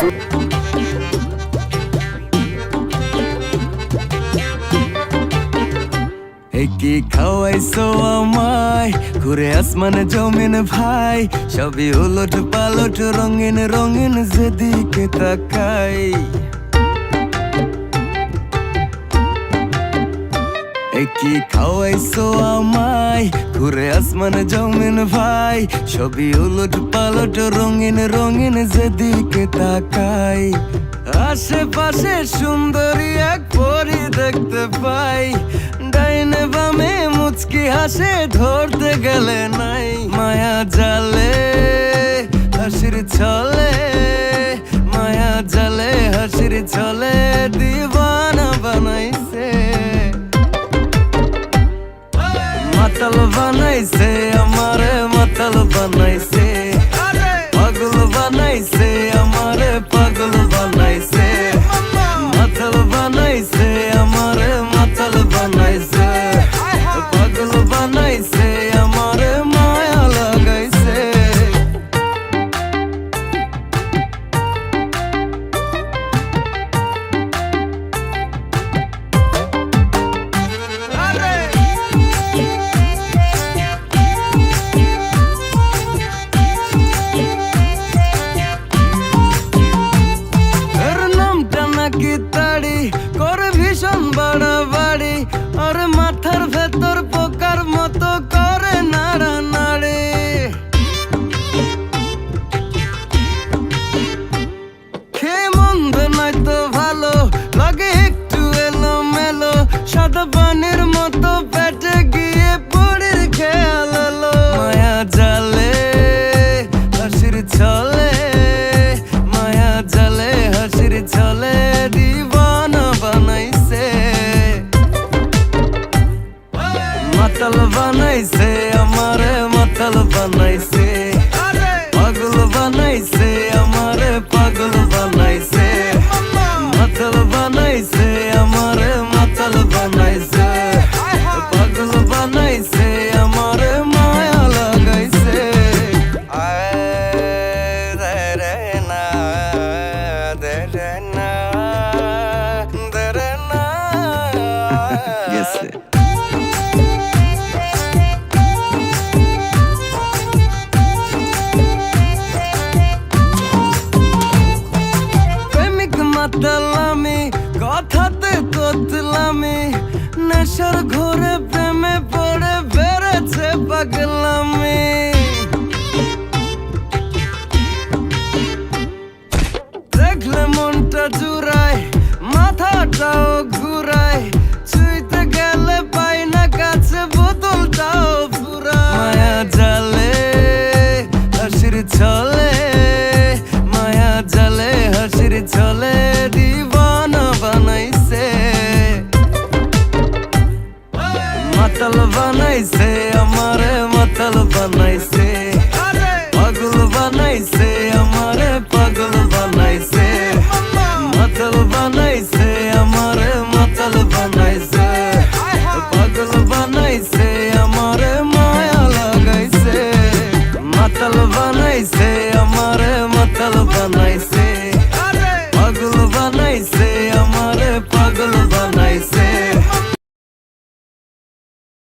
কিছু কি খাওয়াইছো আমায় ঘুরে আসমান জমিন ভাই সবই উলট পালট রঙিন রঙিন যেদিকে তাকাই এ কি খাওয়াইছো আমায়। ঘুরে আসমানে জমিন ভাই। ছবি উলট পালট, রঙিন রঙিন যেদিকে তাকাই। আশেপাশে সুন্দরী এক পরি দেখতে পাই। ডাইনে বামে মুচকি হাসে, ধরতে গেলে নাই। মায়া জালে, হাসির ছলে, মায়া জালে, হাসির ছলে। মাতাল বানাইছে, আমারে মাতাল বানাইছে। পাগল বানাইছে, আমারে পাগল বানাইছে। মাতাল বানাইছে, আমারে মাতাল বানাইছে। পাগল বানাইছে সাদা পানির মতো পেটে গিয়ে পড়ির খেয়াল এলো মায়া জালে, হাসির ছলে, মায়া জালে, হাসির ছলে দিবানা বানাইছে। মাতাল বানাইছে, আমারে মাতাল বানাইছে। পাগল বানাইছে, আমারে পাগল বানাইছে। মাতালামি কথাতে তোতলামি। নেশার ঘরে প্রেমে পড়ে বেড়েছে পাগলামি। দেখলে মনটা জুড়ায়, মাথাটাও ঘুরায়। ছুঁইতে গেলে পাই না কাছে, বোতলটাও ফুরায় মায়া জালে, হাসির ছলে, মায়া জালে, হাসির ছলে দিবানা বানাইছে। মাতাল বানাইছে, আমারে মাতাল বানাইছে। পাগল বানাইছে। মাতাল বানাইছে